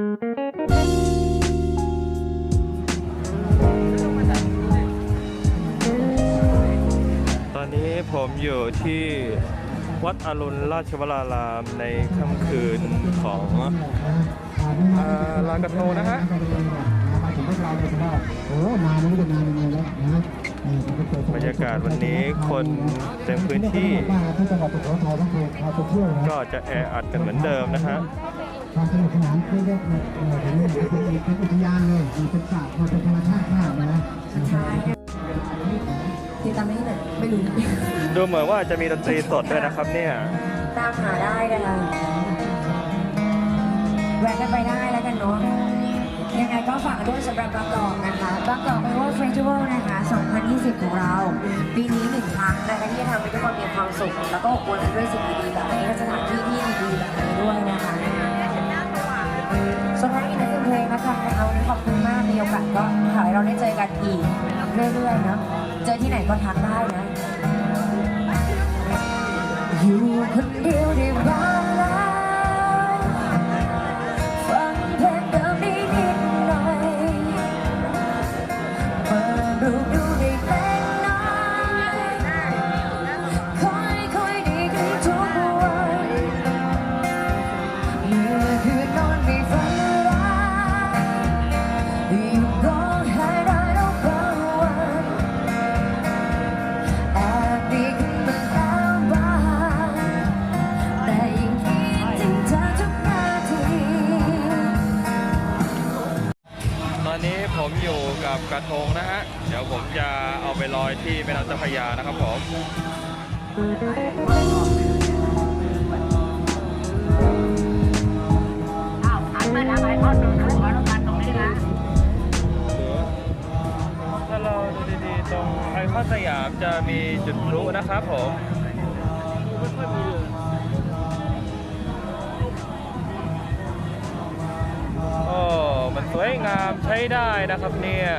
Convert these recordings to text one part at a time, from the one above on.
ตอนนี้ผมอยู่ที่วัดอรุณราชวรารามในค่ำคืนของลานกระโทนะฮะบรรยากาศวันนี้คนเต็มพื้นที่ ก็จะแออัดกันเหมือนเดิมนะฮะ ความสนุกสนานคือได้เออเห็นเลยเป็นอีกเป็นอุทยานเลยเป็นสระเป็นธรรมชาติมากนะใช่ติดตามได้ที่ไหนไม่รู้ดูเหมือนว่าจะมีดนตรีสดด้วยนะครับเนี่ยตามหาได้นะคะแวะกันไปได้แล้วกันเนาะยังไงก็ฝากด้วยสำหรับบางกอกนะคะบางกอกเป็นว่าเฟสติวัลนะคะ 2020 ของเรา ปีนี้หนึ่งครั้งนะคะที่จะทำให้ทุกคนมีความสุข แล้วก็อบอวลไปด้วยสิ่งดีๆแบบนี้และสถานที่ที่ดีๆแบบนี้ด้วยนะคะ ส่วนท้ายอีกหนึ่งเพลงนะคะเอาวันนี้ขอบคุณมากมีโอกาสก็ขอให้เราได้เจอกันอีกเรื่อยๆเนาะเจอที่ไหนก็ทักได้นะ อยู่คนเดียวได้บ้าง อนนี้ผมอยู่กับกระทงนะฮะ เดี๋ยวผมจะเอาไปลอยที่แม่น้ำเจ้าพระยานะครับผมอ้าวหันมาทางไหนเขาดูถูกอนุบาลตรงนี้นะ ถ้าเราดูดีๆ ตรงไอคอนสยามจะมีจุดพลุนะครับผมโสวยงามใช้ได้นะครับเนี่ย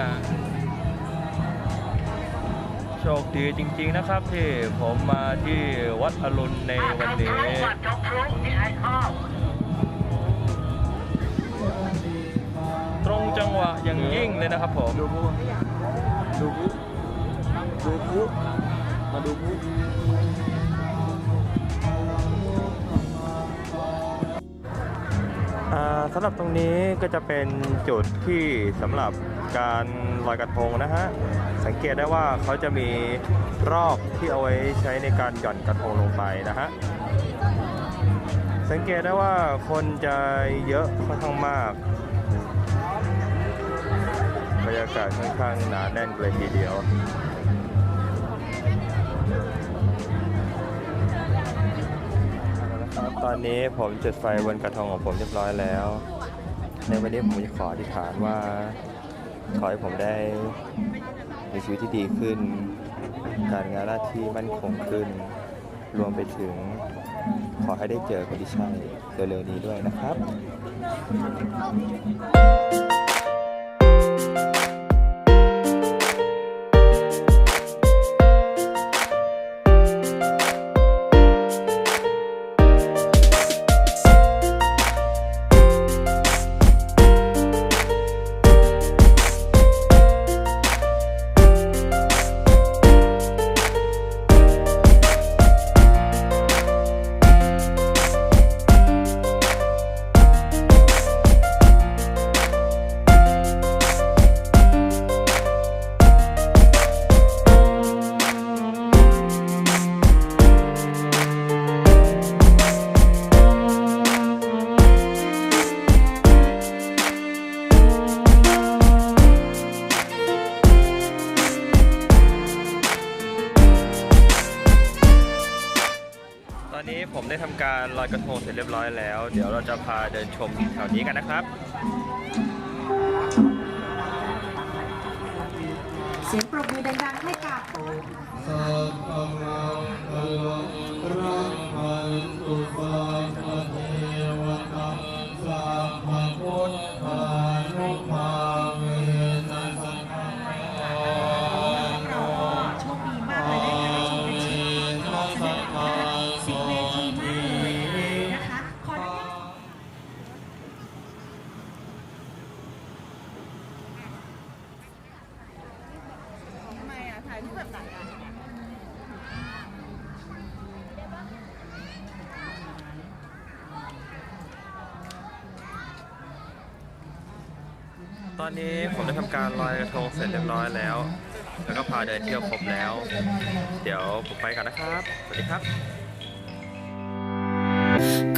โชคดีจริงๆนะครับที่ผมมาที่วัดอรุณในวันนี้วัดจงครุที่ไอคอนตรงจังหวะอย่างยิ่งเลยนะครับผมดูผู้ดูผู้ดูผู้มาดูผู้ สำหรับตรงนี้ก็จะเป็นจุดที่สำหรับการลอยกระทงนะฮะ สังเกตได้ว่าเขาจะมีรอกที่เอาไว้ใช้ในการหย่อนกระทงลงไปนะฮะ สังเกตได้ว่าคนจะเยอะค่อนข้างมาก บรรยากาศค่อนข้างหนาแน่นเลยทีเดียว ตอนนี้ผมจุดไฟบนกระทงของผมเรียบร้อยแล้ว ในวันนี้ผมจะขออธิษฐานว่า ขอให้ผมได้มีชีวิตที่ดีขึ้น การงานหน้าที่มั่นคงขึ้น รวมไปถึงขอให้ได้เจอคนที่ใช่เร็วๆนี้ด้วยนะครับ ผมได้ทำการลอยกระทงเสร็จเรียบร้อยแล้ว เดี๋ยวเราจะพาเดินชมแถวนี้กันนะครับ เสียงปรบมือดังๆให้กับสั ตอนนี้ผมได้ทำการลอยกระทงเสร็จเรียบร้อยแล้ว แล้วก็พาเดินเที่ยวครบแล้ว เดี๋ยวผมไปกันนะครับ สวัสดีครับ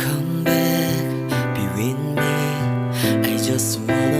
Come back, be with me. I just want